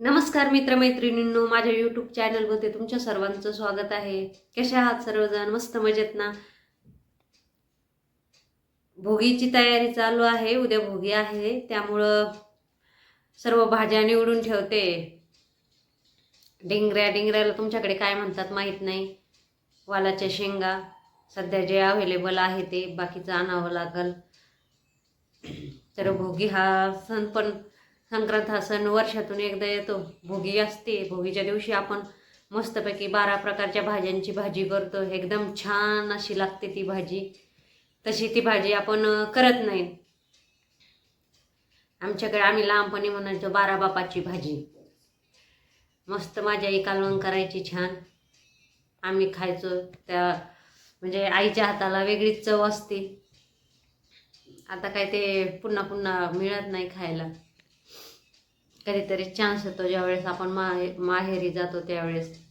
नमस्कार मित्रमैत्रिणींनो माझ्या यूट्यूब चॅनलमध्ये तुमच्या सर्वांचं स्वागत आहे. कशा आहात सर्वजण? मस्त मजेत ना? भोगीची तयारी चालू आहे उद्या भोगी आहे. त्यामुळं सर्व भाज्या निवडून ठेवते. डिंगऱ्या डिंगऱ्याला तुमच्याकडे काय म्हणतात माहीत नाही. वालाच्या शेंगा सध्या जे अवेलेबल आहे ते बाकीचं आणावं लागल. तर भोगी हा सण पण संक्रांत हा सण वर्षातून एकदा येतो. भोगी असते. भोगीच्या दिवशी आपण मस्तपैकी बारा प्रकारच्या भाज्यांची भाजी करतो. एकदम छान अशी लागते ती भाजी. तशी ती भाजी आपण करत नाही. आमच्याकडे आम्ही लहानपणी म्हणायचो बारा बापाची भाजी. मस्त माझ्या आई कालवण करायची छान. आम्ही खायचो. त्या म्हणजे आईच्या हाताला वेगळीच चव असते. आता काय ते पुन्हा पुन्हा मिळत नाही खायला. कधीतरी चान्स येतो ज्यावेळेस आपण माहे माहेरी जातो त्यावेळेस.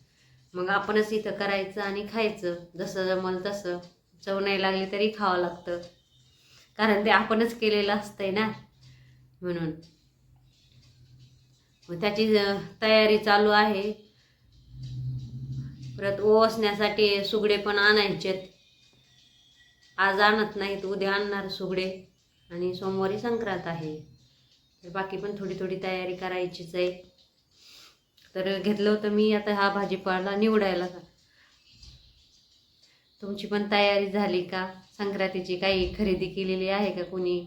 मग आपणच इथं करायचं आणि खायचं जसं जमल तसं. चव नाही लागली तरी खावं लागतं. कारण ते आपणच केलेलं असतंय ना म्हणून. मग त्याची तयारी चालू आहे. परत ओसण्यासाठी सुगडे पण आणायचेत. आज आणत नाहीत उद्या आणणार सुगडे. आणि सोमवारी संक्रांत आहे. तर बाकी पण थोडी थोडी तयारी करायचीच आहे. तर घेतलं होतं मी आता हा भाजीपाला निवडायला तुमची पण तयारी झाली का? संक्रांतीची काही खरेदी केलेली आहे का कोणी?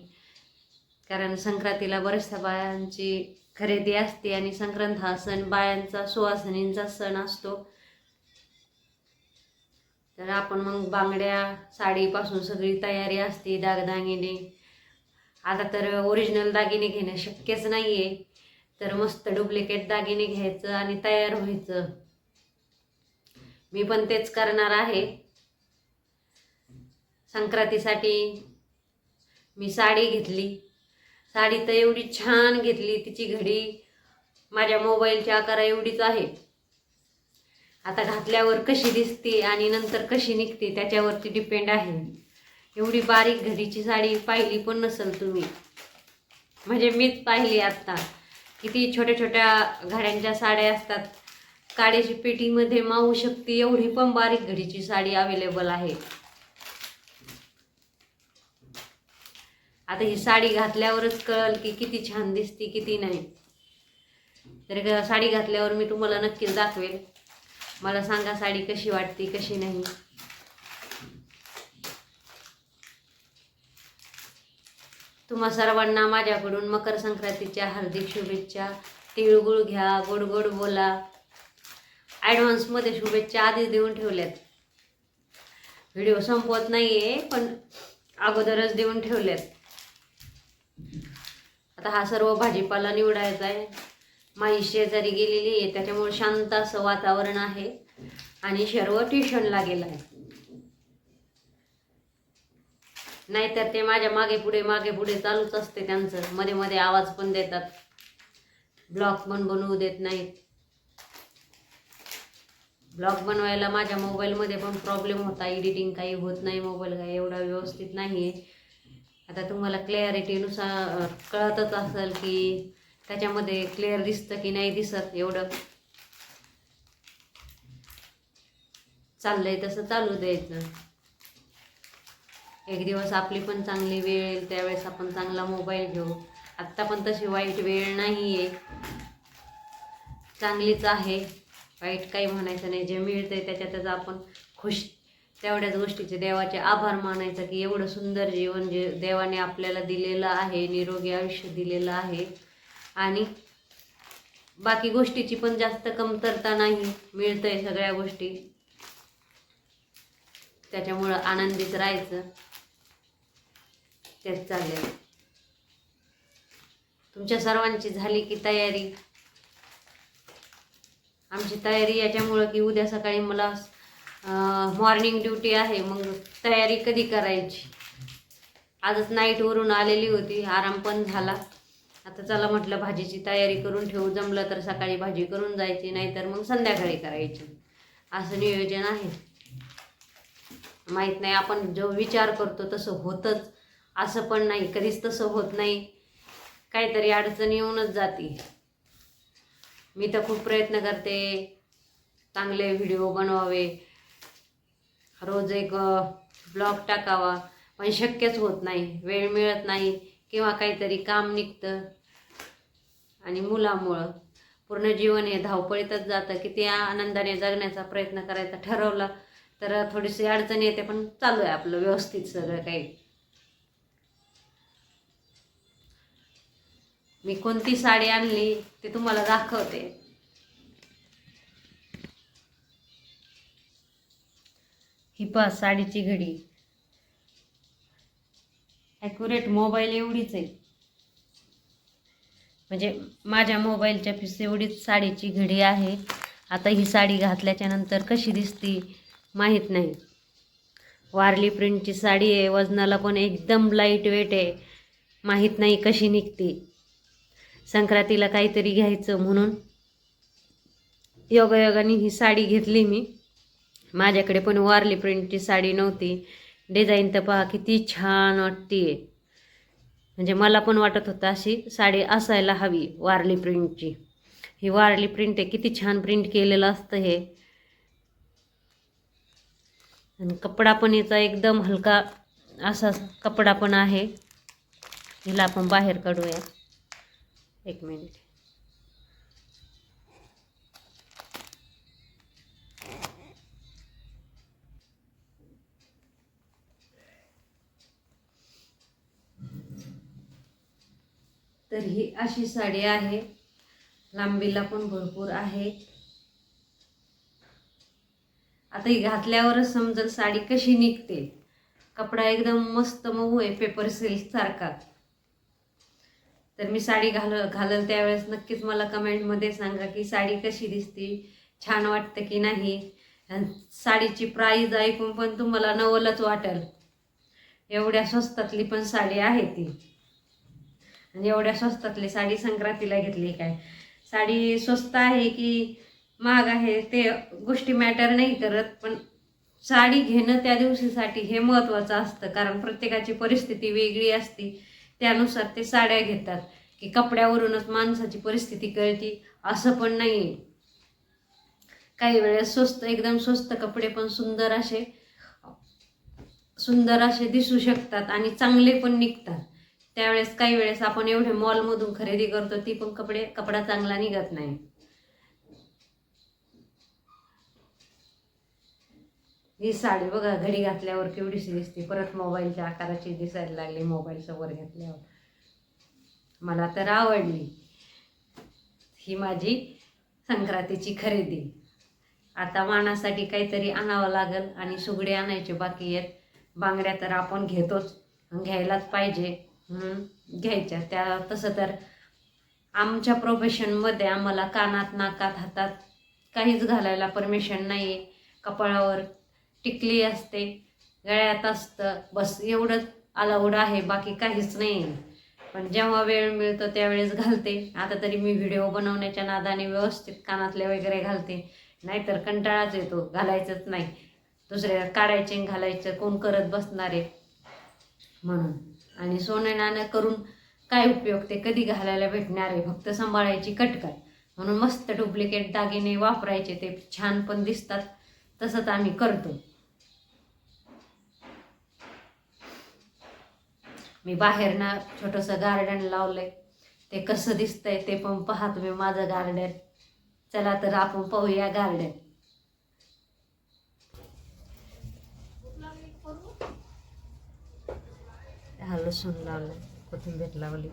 कारण संक्रांतीला बऱ्याचशा बायांची खरेदी असते आणि संक्रांत हा सण बायांचा सुवासिनींचा सण असतो. तर आपण मग बांगड्या साडीपासून सगळी तयारी असते दागदागिने. आता तर ओरिजिनल दागिने घेणं शक्यच नाही आहे तर मस्त डुप्लिकेट दागिने घ्यायचं आणि तयार व्हायचं. मी पण तेच करणार आहे. संक्रांतीसाठी मी साडी घेतली. साडी तर एवढी छान घेतली तिची घडी माझ्या मोबाईलच्या आकारा एवढीच आहे. आता घातल्यावर कशी दिसते आणि नंतर कशी निघते त्याच्यावरती डिपेंड आहे. एवढी बारीक घरीची साडी पाहिली पण नसेल तुम्ही. म्हणजे मीच पाहिली आत्ता. किती छोट्या छोट्या घड्यांच्या साड्या असतात. काड्याची पेटीमध्ये मावू शकते एवढी पण बारीक घडीची साडी अवेलेबल आहे. आता ही साडी घातल्यावरच कळल की किती छान दिसते किती नाही. तर साडी घातल्यावर मी तुम्हाला नक्कीच दाखवेल मला सांगा साडी कशी वाटते कशी नाही. तुम्हा सर्वांना माझ्याकडून मकर संक्रांतीच्या हार्दिक शुभेच्छा. तिळगुळ घ्या गोड गोड बोला. ॲडव्हान्समध्ये शुभेच्छा आधीच देऊन ठेवल्यात. व्हिडिओ संपवत नाही आहे पण अगोदरच देऊन ठेवल्यात. आता हा सर्व भाजीपाला निवडायचा आहे. माझी शेजारी गेलेली आहे त्याच्यामुळे शांत असं वातावरण आहे. आणि सर्व ट्युशनला गेलं आहे. नाहीतर ते माझ्या मागे पुढे मागे पुढे चालूच असते त्यांचं. मध्ये मध्ये आवाज पण देतात. ब्लॉग पण बनवू देत नाहीत. ब्लॉग बनवायला माझ्या मोबाईलमध्ये पण प्रॉब्लेम होता. एडिटिंग काही होत नाही मोबाईल काही एवढा व्यवस्थित नाही आहे आता तुम्हाला क्लॅरिटीनुसार कळतच असेल की त्याच्यामध्ये क्लिअर दिसतं की नाही दिसत एवढं. चाललंय तसं चालू द्यायचं. एक दिवस आपली पण चांगली वेळ येईल त्यावेळेस आपण चांगला मोबाईल घेऊ. आत्ता पण तशी वाईट वेळ नाही आहे चांगलीच आहे. वाईट काही म्हणायचं नाही. जे मिळतंय त्याच्यातच आपण खुश. तेवढ्याच गोष्टीचे देवाचे आभार मानायचं की एवढं सुंदर जीवन जे देवाने आपल्याला दिलेलं आहे निरोगी आयुष्य दिलेलं आहे. आणि बाकी गोष्टीची पण जास्त कमतरता नाही. मिळतंय सगळ्या गोष्टी. त्याच्यामुळं आनंदीत राहायचं. तेच चालेल तुमच्या सर्वांची झाली की तयारी? आमची तयारी याच्यामुळं की उद्या सकाळी मला मॉर्निंग ड्युटी आहे मग तयारी कधी करायची? आजच नाईटवरून आलेली होती आराम पण झाला. आता चला म्हटलं भाजीची तयारी करून ठेवू जमलं तर सकाळी भाजी करून जायची नाहीतर मग संध्याकाळी करायची. असं नियोजन आहे. माहीत नाही आपण जो विचार करतो तसं होतंच. असं पण नाही कधीच तसं होत नाही. काहीतरी अडचण येऊनच जाते. मी तर खूप प्रयत्न करते चांगले व्हिडिओ बनवावे. रोज एक ब्लॉग टाकावा पण शक्यच होत नाही. वेळ मिळत नाही किंवा काहीतरी काम निघतं आणि मुलामुळं. पूर्ण जीवन हे धावपळीतच जातं. किती आनंदाने जगण्याचा प्रयत्न करायचा ठरवला तर थोडीशी अडचण येते पण चालू आहे आपलं व्यवस्थित सगळं काही. मी कोणती साडी आणली ते तुम्हाला दाखवते. ही पहा साडीची घडी. ॲक्युरेट मोबाईल एवढीच आहे. म्हणजे माझ्या मोबाईलच्या पिस एवढीच साडीची घडी आहे. आता ही साडी घातल्याच्या नंतर कशी दिसती माहीत नाही. वारली प्रिंटची साडी आहे वजनाला पण एकदम लाइट वेट आहे. माहीत नाही कशी निघते. संक्रांतीला काहीतरी घ्यायचं म्हणून. योगायोगाने ही साडी घेतली मी. माझ्याकडे पण वारली प्रिंटची साडी नव्हती. डिझाईन तर पहा किती छान वाटते म्हणजे मला पण वाटत होतं अशी साडी असायला हवी वारली प्रिंटची. ही वारली प्रिंट आहे किती छान प्रिंट केलेलं असतं हे. आणि कपडा पण याचा एकदम हलका असा कपडा पण आहे. हिला आपण बाहेर काढूया. एक मिनिट. तर ही अशी साडी आहे. लांबीला पण भरपूर आहे आता ही घातल्यावरच समजेल साडी कशी निघते. कपडा एकदम मस्त मऊ आहे पेपर सिल्क सारखा. तर मी साडी घाल घालल त्यावेळेस नक्कीच मला कमेंटमध्ये सांगा की साडी कशी दिसते छान वाटतं की नाही. आणि साडीची प्राईज ऐकून पण तुम्हाला नवलच वाटेल. एवढ्या स्वस्तातली पण साडी आहे ती. आणि एवढ्या स्वस्तातली साडी संक्रांतीला घेतली काय. साडी स्वस्त आहे की महाग आहे ते गोष्टी मॅटर नाही करत पण साडी घेणं त्या दिवशीसाठी हे महत्त्वाचं असतं कारण प्रत्येकाची परिस्थिती वेगळी असते. त्यानुसार ते साड्या घेतात की कपड्यावरूनच माणसाची परिस्थिती कळती असं पण नाही काही वेळेस स्वस्त एकदम स्वस्त कपडे पण सुंदर असे सुंदर असे दिसू शकतात आणि चांगले पण निघतात. त्यावेळेस काही वेळेस आपण एवढे मॉलमधून खरेदी करतो ती पण कपडे कपडा चांगला निघत नाही. ही साडी बघा घडी घातल्यावर केवढीशी दिसते. परत मोबाईलच्या आकाराची दिसायला लागली मोबाईल समोर घेतल्यावर. मला तर आवडली. ही माझी संक्रांतीची खरेदी. आता मानासाठी काहीतरी आणावं लागेल आणि सुगडे आणायचे बाकी आहेत. बांगड्या तर आपण घेतोच. घ्यायलाच पाहिजे. म्हणून घ्यायच्या. त्या तसं तर आमच्या प्रोफेशनमध्ये आम्हाला कानात नाकात हातात काहीच घालायला परमिशन नाही आहे कपाळावर टिकली असते. गळ्यात असतं. बस एवढंच अलाउड आहे. बाकी काहीच नाही. पण जेव्हा वेळ मिळतो त्यावेळेस घालते. आता तरी मी व्हिडिओ बनवण्याच्या नादाने व्यवस्थित कानातले वगैरे घालते. नाहीतर कंटाळाच येतो. घालायचंच नाही. दुसऱ्या काढायचे आणि घालायचं. कोण करत बसणार आहे? म्हणून. आणि सोनं नाणं करून काय उपयोग? ते कधी घालायला भेटणार आहे? फक्त सांभाळायची कटकट. म्हणून मस्त डुप्लिकेट दागिने वापरायचे. ते छान पण दिसतात. तसंच आम्ही करतो. मी बाहेर ना छोटंसं गार्डन लावलंय. ते कसं दिसतंय ते पण पहा तुम्ही माझं गार्डन चला तर आपण पाहूया गार्डन हा लसूण लावलं कोथिंबीर लावली.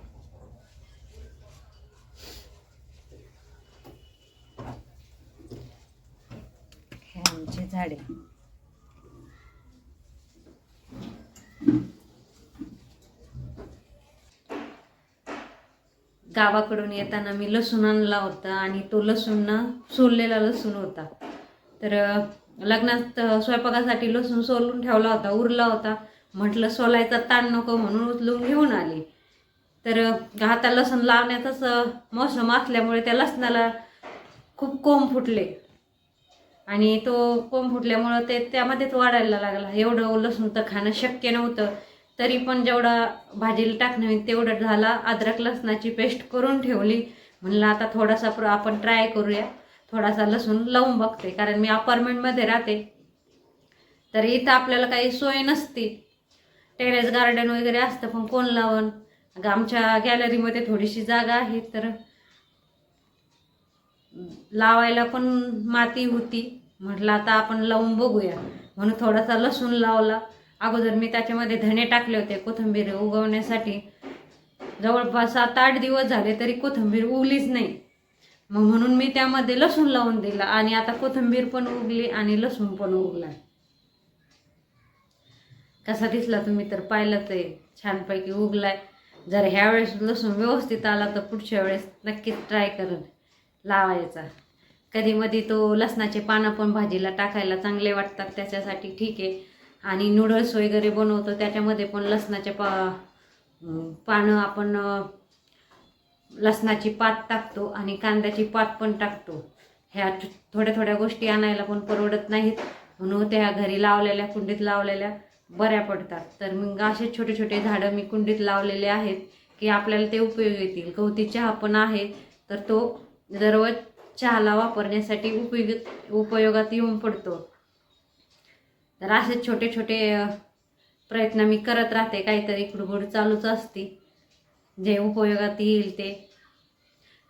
हे आमचे झाडे. गावाकडून येताना मी लसूण आणला होता आणि तो लसूण ना सोललेला लसूण होता. तर लग्नात स्वयंपाकासाठी लसूण सोलून ठेवला होता उरला होता. म्हटलं सोलायचा ताण नको म्हणून उचलून घेऊन आली. तर हाता लसूण लावण्याचाच मौसम असल्यामुळे त्या लसणाला खूप कोंब फुटले. आणि तो कोंब फुटल्यामुळं ते त्यामध्येच वाढायला लागला. एवढं लसूण तर खाणं शक्य नव्हतं. तरी पण जेवढा भाजीला टाकणं होईल तेवढं झाला. अद्रक लसणाची पेस्ट करून ठेवली. म्हणलं आता थोडासा प्र आपण ट्राय करूया. थोडासा लसूण लावून बघते कारण मी अपार्टमेंटमध्ये राहते. तर इथं आपल्याला काही सोय नसती. टेरेस गार्डन वगैरे असतं पण कोण लावण? आमच्या गॅलरीमध्ये थोडीशी जागा आहे तर लावायला पण माती होती. म्हटलं आता आपण लावून बघूया. म्हणून थोडासा लसूण लावला. अगोदर मी त्याच्यामध्ये धणे टाकले होते कोथिंबीर उगवण्यासाठी. जवळपास सात आठ दिवस झाले तरी कोथिंबीर उगलीच नाही. मग म्हणून मी त्यामध्ये लसूण लावून दिला आणि आता कोथिंबीर पण उगली आणि लसूण पण उगला. कसा दिसला तुम्ही तर पाहिलं ते. छानपैकी उगलाय. जर ह्या वेळेस लसूण व्यवस्थित आला तर पुढच्या वेळेस नक्कीच ट्राय करून लावायचा. कधी मधी तो लसणाचे पानं पण भाजीला टाकायला चांगले वाटतात त्याच्यासाठी ठीक आहे. आणि नूडल्स वगैरे बनवतो. त्याच्यामध्ये पण लसणाच्या पा पानं आपण लसणाची पात टाकतो आणि कांद्याची पात पण टाकतो. ह्या थोड्या थोड्या गोष्टी आणायला पण परवडत नाहीत. म्हणून त्या घरी लावलेल्या कुंडीत लावलेल्या बऱ्या पडतात. तर मग असे छोटे छोटे झाडं मी कुंडीत लावलेले आहेत की आपल्याला ते उपयोग येतील. गवती चहा पण आहे तर तो दररोज चहाला वापरण्यासाठी उपयोग उपयोगात येऊन पडतो. तर असे छोटे छोटे प्रयत्न मी करत राहते. काहीतरी कुडबुड चालूच असते. जे उपयोगात येईल ते.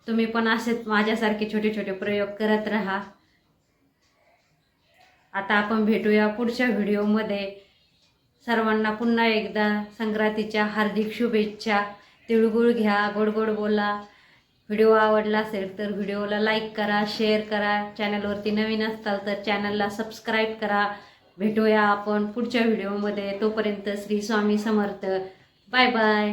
तुम्ही पण असेच माझ्यासारखे छोटे छोटे प्रयोग करत राहा. आता आपण भेटूया पुढच्या व्हिडिओमध्ये सर्वांना पुन्हा एकदा संक्रांतीच्या हार्दिक शुभेच्छा. तिळगुळ घ्या गोड गोड बोला. व्हिडिओ आवडला असेल तर व्हिडिओला लाईक करा शेअर करा. चॅनलवरती नवीन असताल तर चॅनलला सबस्क्राईब करा. भेटूया आपण पुढच्या व्हिडिओमध्ये. तोपर्यंत श्री स्वामी समर्थ. Bye bye.